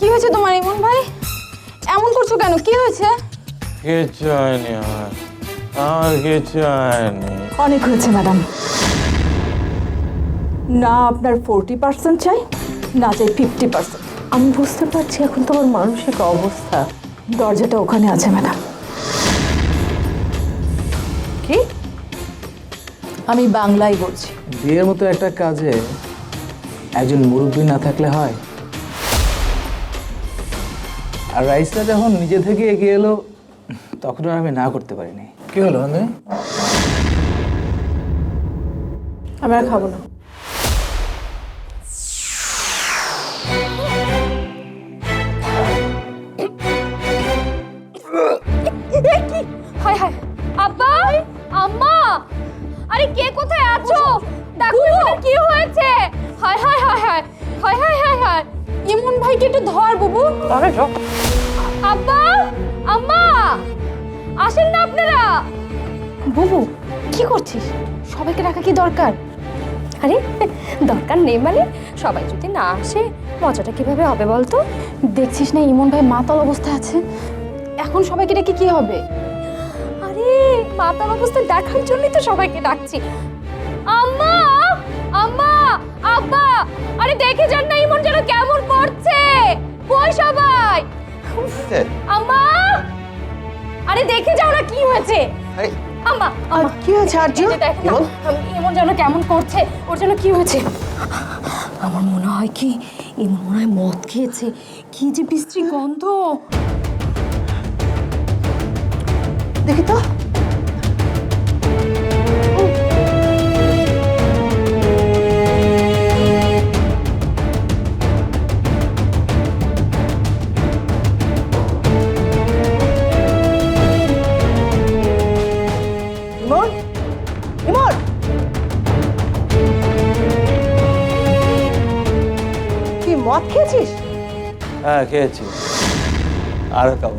কি হয়েছে তোমার ইমন ভাই? এমন করছ কেন? কি হয়েছে? কিচ্ছু হয়নি আমার। আমার কিচ্ছু হয়নি। অনেক হয়েছে ম্যাডাম। না আপনার ফোরটি পার্সেন্ট চাই না চাই ফিফটি পার্সেন্ট। আমি বুঝতে পারছি এখন তোমার মানসিক অবস্থা। দরজাটা ওখানে আছে ম্যাডাম। কি? আমি বাংলায় বলছি। বিয়ের মতো একটা কাজে একজন মুরব্বী না থাকলে হয়? আর রাইসটা যখন নিজে থেকে এগিয়ে এলো তখন আর আমি না করতে পারিনি। কি হলো আমি আর খাব না। একটু ধর বুবু। আব্বা আম্মা আসেন না আপনারা। বুবু কি করছিস? সবাইকে রাখা কি দরকার? আরে দরকার নেই মানে সবাই যদি না আসে মজাটা কীভাবে হবে বলতো? দেখছিস না ইমন ভাই মাতাল অবস্থা আছে? এখন সবাইকে ডেকে কি হবে? আরে মাতার অবস্থা দেখার জন্যই তো সবাইকে ডাকছি। আব্বা আরে দেখে যান না ইমন যেন কেমন পড়ছে। কই সবাই। আম্মা আরে দেখে যাও না কি হয়েছে। আম্মা আম্মা। কি হয়েছে আর্য এই যে দেখেন না, ইমন? যেন কেমন করছে ওর যেন কি হয়েছে। আমার মনে হয় কি এই মনে হয় মদ খেয়েছে। কি যে বিশ্রী গন্ধ। দেখি তো। ইমন? ইমন? কি মদ খেয়েছিস? হ্যাঁ খেয়েছি। আরও খাব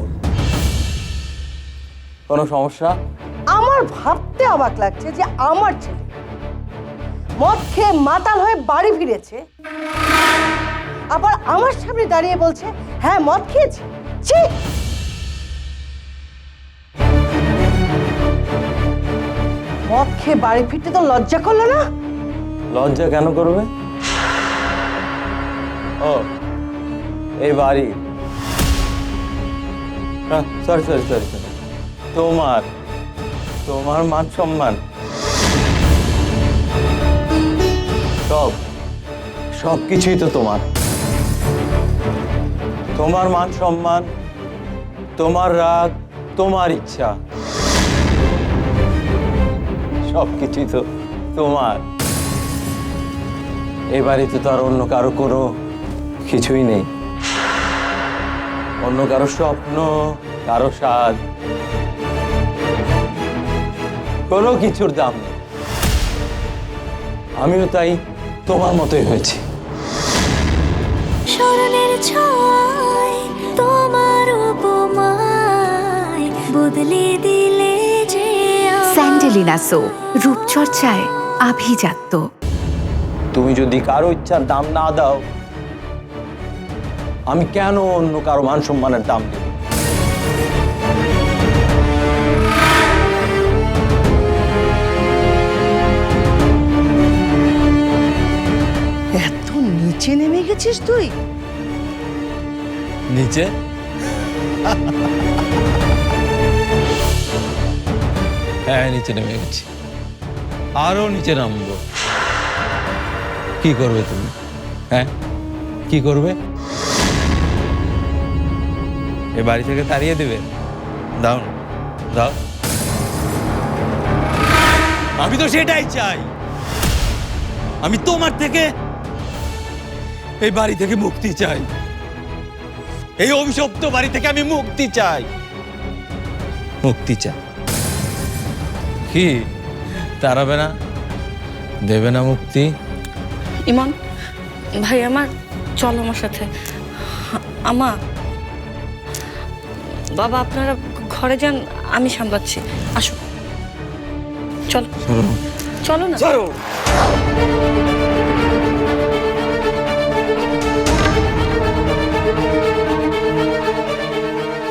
কোনো সমস্যা? আমার ভাবতে অবাক লাগছে যে আমার ছেলে মদ খেয়ে মাতাল হয়ে বাড়ি ফিরেছে আবার আমার সামনে দাঁড়িয়ে বলছে হ্যাঁ মদ খেয়েছি। ছি! খেয়ে বাড়ি ফিরতে তো লজ্জা করল না? লজ্জা কেন করবে? ও, এই বাড়ি। সরি সরি সরি সরি তোমার তোমার মান সম্মান। সব সব কিছুই তো তোমার। তোমার মান সম্মান, তোমার রাগ, তোমার ইচ্ছা। সব কিছুই তো তোমার। এ বাড়িতে তো আর অন্য কারও কোনো কিছুই নেই। অন্য কারও স্বপ্ন, কারও স্বাদ। কোনো কিছুর দাম আমিও তাই তোমার মতোই হয়েছি। তোমার উপমায় বদলে দিলে। স্যান্ডেলিনা সো রূপচর্চায় আভিজাত্য। তুমি যদি কারও ইচ্ছার দাম না দাও আমি কেন অন্য কারও মান সম্মানের দাম দেব? এত নিচে নেমে গেছিস তুই? নিচে? হ্যাঁ নিচে নেমে গেছি। আরও নিচে নামবো। কি করবে তুমি? হ্যাঁ? কি করবে? এ বাড়ি থেকে তাড়িয়ে দেবে? দাও দাও। আমি তো সেটাই চাই। আমি তোমার থেকে এই বাড়ি থেকে মুক্তি চাই। এই অভিশপ্ত বাড়ি থেকে আমি মুক্তি চাই। মুক্তি চাই। কি? তাড়াবে না? দেবে না মুক্তি? ইমন ভাই আমার চল আমার সাথে। আমা বাবা আপনারা ঘরে যান আমি সামলাচ্ছি। আসুন। চল। চলো। না।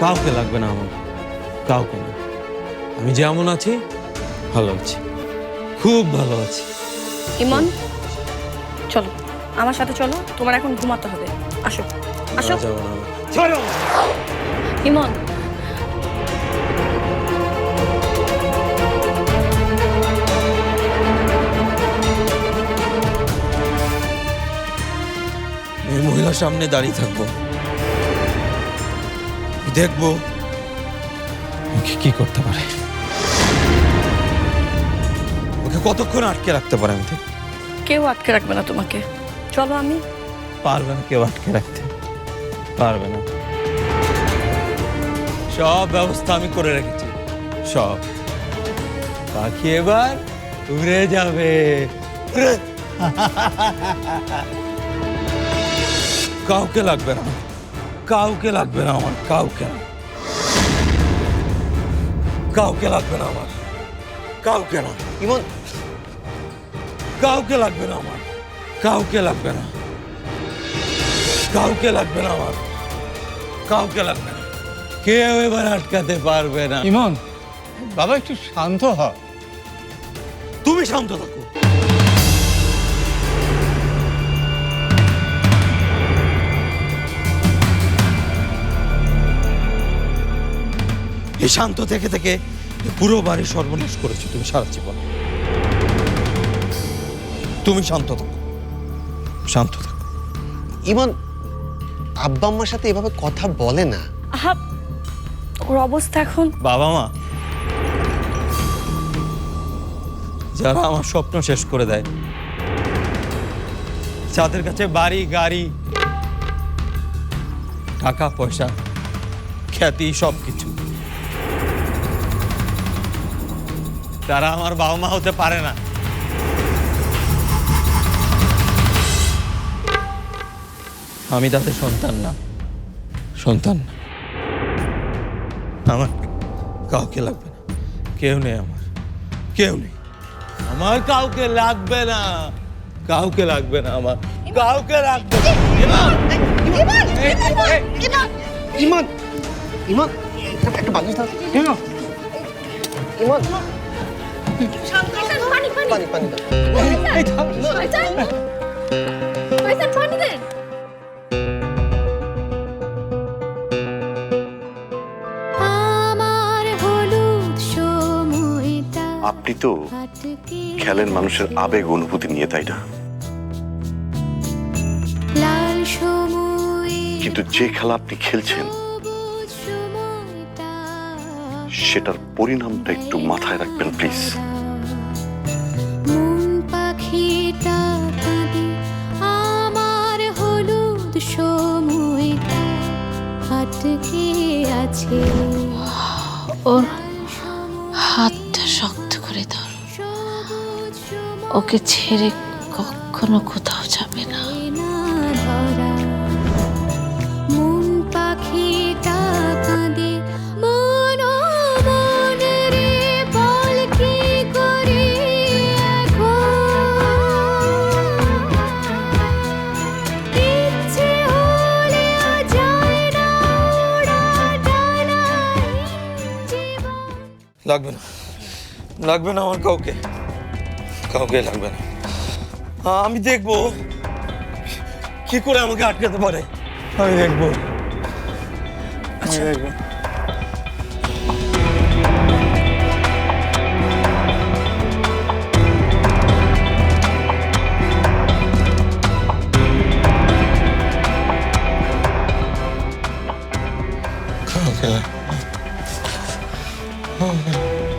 কাউকে লাগবে না আমার। কাউকে আমি যেমন আছি ভালো আছি। খুব ভালো আছি। ইমন চলো। আমার সাথে চলো তোমার এখন ঘুমাতে হবে। আসো আসো। না ইমন। এই মহিলার সামনে দাঁড়িয়ে থাকব। দেখব। কি করতে পারে? কতক্ষণ আটকে রাখতে পারে আমি কেউ আটকে রাখবে না তোমাকে। চলো আমি। পারবে না কেউ আটকে রাখতে। পারবে না। সব ব্যবস্থা আমি করে রেখেছি। সব। পাখি এবার উড়ে যাবে। কাউকে লাগবে না। কাউকে লাগবে না আমার। কাউকে না। কাউকে লাগবে না আমার। কাউকে না। ইমন কাউকে লাগবে না আমার। কাউকে লাগবে না। কাউকে লাগবে না আমার। কাউকে লাগবে না। কেউ এবার আটকাতে পারবে না। ইমন বাবা একটু শান্ত হ। তুমি শান্ত থাকো। এই শান্ত থেকে থেকে পুরো বাড়ি সর্বনাশ করেছ তুমি সারা জীবন। তুমি শান্ত থাকো। শান্ত থাকো। ইমন আব্বা আম্মার সাথে এভাবে কথা বলে না। আহা ওর অবস্থা এখন? বাবা মা যারা আমার স্বপ্ন শেষ করে দেয় যাদের কাছে বাড়ি গাড়ি টাকা পয়সা খ্যাতি সব কিছু তারা আমার বাবা মা হতে পারে না। আমি তাতে সন্তান না। সন্তান না। আমার কাউকে লাগবে না। কেউ নেই আমার। কেউ নেই। আমার কাউকে লাগবে না। কাউকে লাগবে না আমার। কাউকে লাগবে না। ইমন! ইমন! একটা বালিশ দাও। ইমন! পানি পানি পানি পানি পানি দেন আপনি তো খেলেন মানুষের আবেগ অনুভূতি নিয়ে তাই না? লাল সময় কিন্তু যে খেলা আপনি খেলছেন সময়টা সেটার পরিণামটা একটু মাথায় রাখবেন প্লিজ। মন পাখিটা আমার হলুদ সময়টা আটকে আছে। ওর ওকে ছেড়ে কখনো কোথাও যাবে না। লাগবে না। লাগবে না আমার কাউকে। কাউকে লাগবে না আমি দেখব কি করে আমাকে আটকাতে পারে আমি দেখব আমি দেখব কাউকে লাগবে আমার পর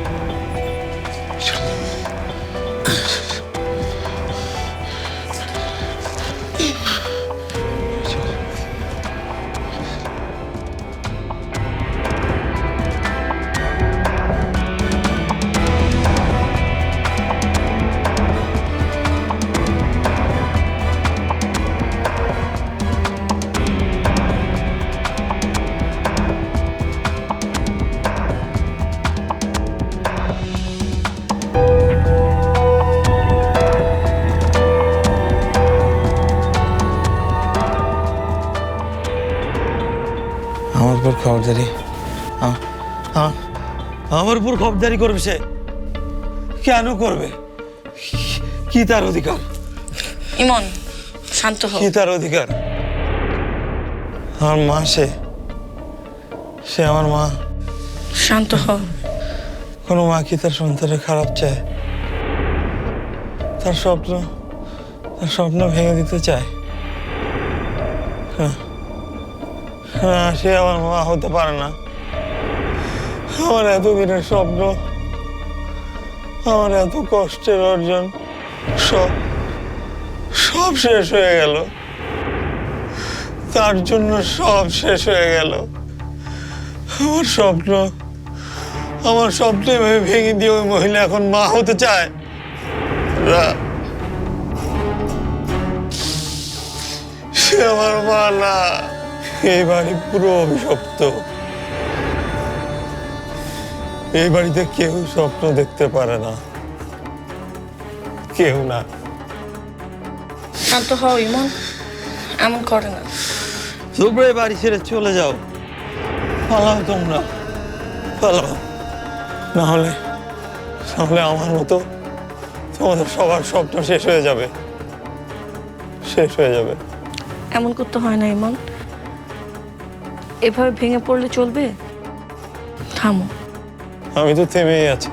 খবরদারি। আমার উপর খবরদারি করবে সে। কেন করবে? কি তার অধিকার? ইমন শান্ত হও। কি তার অধিকার? আমার মা সে। সে আমার মা। শান্ত হও। কোনো মা কি তার সন্তানের খারাপ চায়? তার স্বপ্ন তার স্বপ্ন ভেঙে দিতে চায়? হ্যাঁ। না সে আমার মা হতে পারে না। আমার এতদিনের স্বপ্ন, আমার এত কষ্টের অর্জন, সব সব শেষ হয়ে গেল। তার জন্য সব শেষ হয়ে গেল। আমার স্বপ্ন আমার স্বপ্ন এভাবে ভেঙে দিয়ে ওই মহিলা এখন মা হতে চায়। সে আমার মা না। এই বাড়ি পুরো অভিশপ্ত। এই বাড়িতে কেউ স্বপ্ন দেখতে পারে না। কেউ না। শান্ত হও ইমন। এমন করে না। তোমরা এই বাড়ি ছেড়ে চলে যাও। পালাও তোমরা। পালাও। না হলে তাহলে আমার মতো তোমাদের সবার স্বপ্ন শেষ হয়ে যাবে। শেষ হয়ে যাবে। এমন করতে হয় না ইমন। এভাবে ভেঙে পড়লে চলবে? থামো। আমি তো থেমেই আছি।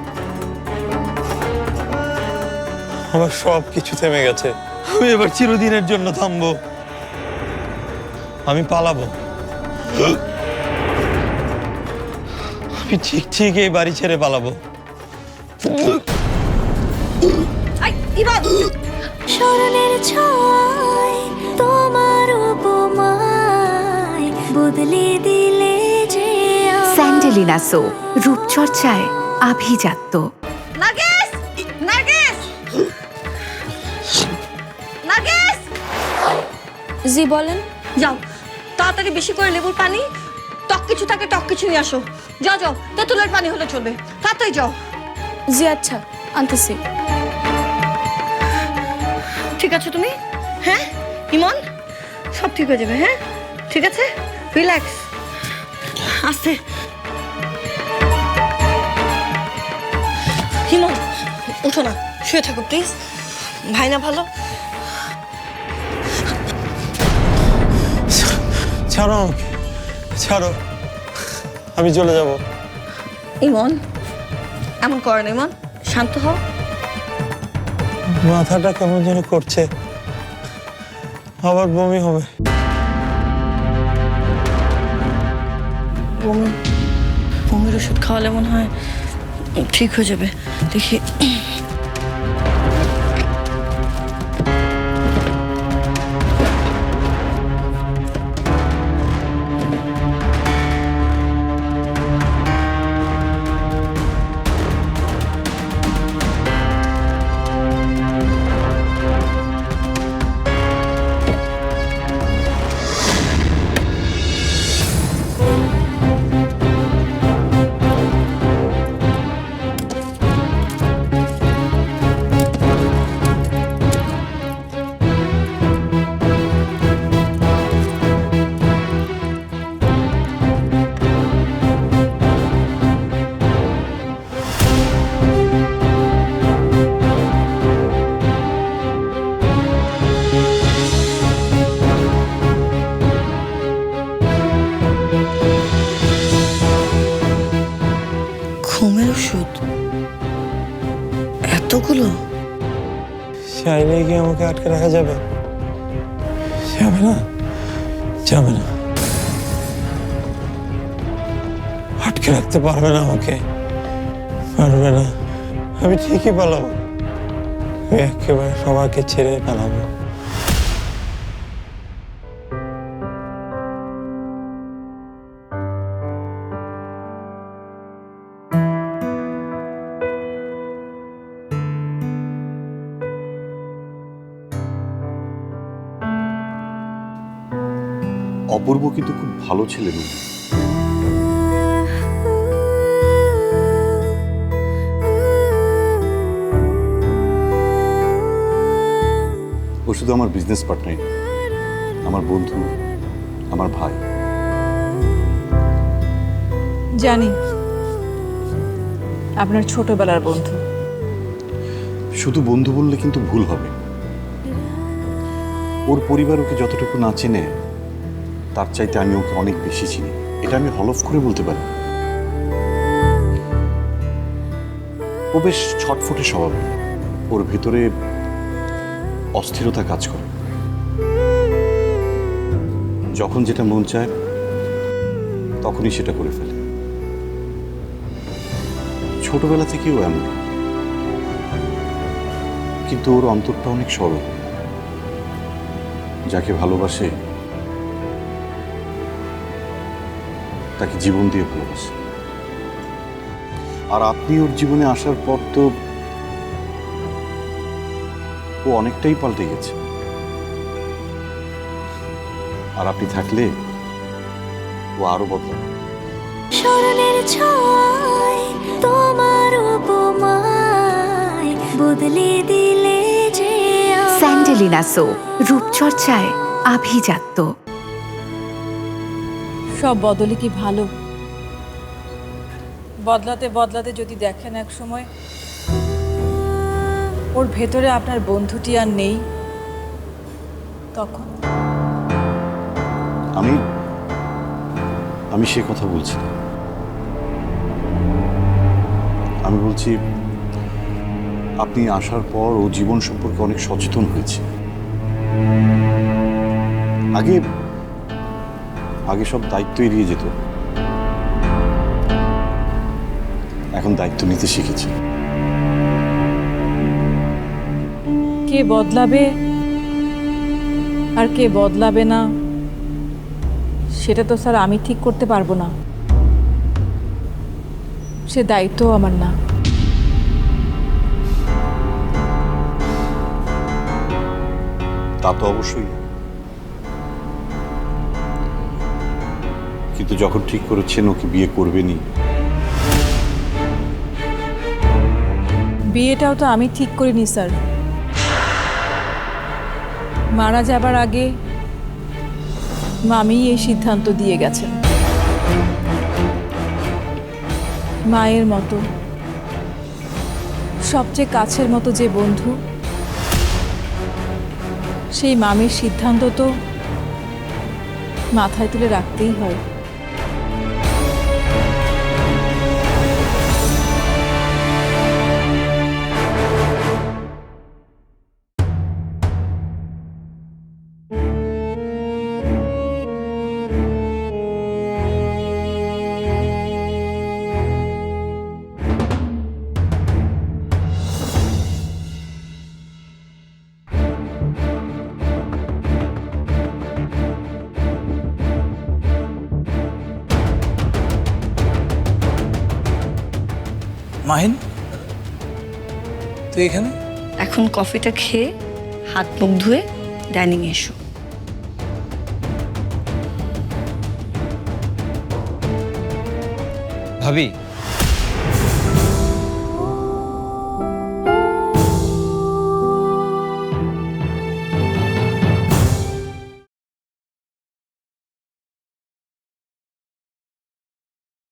আমার সব কিছু থেমে গেছে। আমি এবার চিরদিনের জন্য থামবো। আমি পালাবো। আমি ঠিক ঠিক এই বাড়ি ছেড়ে পালাবো। স্মরণের ছয় তোমার বদলে দিলে যে। স্যান্ডেলিনা সো রূপচর্চায় আভিজাত্য। নার্গিস নার্গিস নার্গিস জি বলেন। যাও তাড়াতাড়ি বেশি করে লেবুর পানি টক কিছু থাকে টক কিছু নিয়ে আসো। যাও যাও তেঁতুলের পানি হলে চলবে। তাড়াতাড়ি যাও। জি আচ্ছা আনতেছি। ঠিক আছে তুমি? হ্যাঁ ইমন? সব ঠিক হয়ে যাবে হ্যাঁ? ঠিক আছে? রিল্যাক্স আস্তে হিমন উঠো না। শুয়ে থাকো প্লিজ ভাই না ভালো? ছাড়ো আমাকে। ছাড়ো। আমি চলে যাব। ইমন এমন করে না ইমন। শান্ত হও। মাথাটা কেমন যেন করছে। আবার বমি হবে। বমি বমির ওষুধ খাওয়ালে মনে হয় ঠিক হয়ে যাবে। দেখি। ওষুধ? এতগুলো? চাইলে কি আমাকে আটকে রাখা যাবে? যাবে না? যাবে না। আটকে রাখতে পারবে না আমাকে। পারবে না। আমি ঠিকই পালাবো। একেবারে সবাইকে ছেড়ে পালাবো। অপূর্ব কিন্তু খুব ভালো ছেলে নয় ও শুধু আমার বিজনেস পার্টনার আমার বন্ধু আমার ভাই। জানি আপনার ছোটবেলার বন্ধু। শুধু বন্ধু বললে কিন্তু ভুল হবে। ওর পরিবার ওকে যতটুকু না চেনে তার চাইতে আমি ওকে অনেক বেশি চিনি। এটা আমি হলফ করে বলতে পারি। ও বেশ ছটফটে স্বভাব ওর ভেতরে অস্থিরতা কাজ করে। যখন যেটা মন চায়, তখনই সেটা করে ফেলে। ছোটবেলা থেকেও এমন। কিন্তু ওর অন্তরটা অনেক সরল। যাকে ভালোবাসে তাকে জীবন দিয়ে ভালোবাসে। আর আপনি ওর জীবনে আসার পর তো ও অনেকটাই পাল্টে গেছে। আর আপনি থাকলে ও আরও বদলাবে। স্মরণের ছয় তোমার উপমায় বদলে দিলে যে। স্যান্ডেলিনা সো রূপচর্চায় আভিজাত্য। সব বদলে কি ভালো? বদলাতে বদলাতে যদি দেখেন এক সময় ওর ভেতরে আপনার বন্ধুটি আর নেই তখন? আমি আমি সে কথা বলছি না। আমি বলছি আপনি আসার পর ও জীবন সম্পর্কে অনেক সচেতন হয়েছে। আগে আগে সব দায়িত্ব এড়িয়ে যেত। এখন দায়িত্ব নিতে শিখেছি। কে বদলাবে আর কে বদলাবে না সেটা তো স্যার আমি ঠিক করতে পারব না। সে দায়িত্ব আমার না। তা তো অবশ্যই। কিন্তু যখন ঠিক করেছেন, ওকে বিয়ে করবেনই। বিয়েটাও তো আমি ঠিক করিনি, স্যার। মারা যাবার আগে মামিই এই সিদ্ধান্ত দিয়ে গেছেন। মায়ের মতো, সবচেয়ে কাছের মতো যে বন্ধু, সেই মামির সিদ্ধান্ত তো মাথায় তুলে রাখতেই হয়। মাহিন তুই এখানে? এখন কফিটা খেয়ে হাত মুখ ধুয়ে ডাইনিং এসো। ভাবি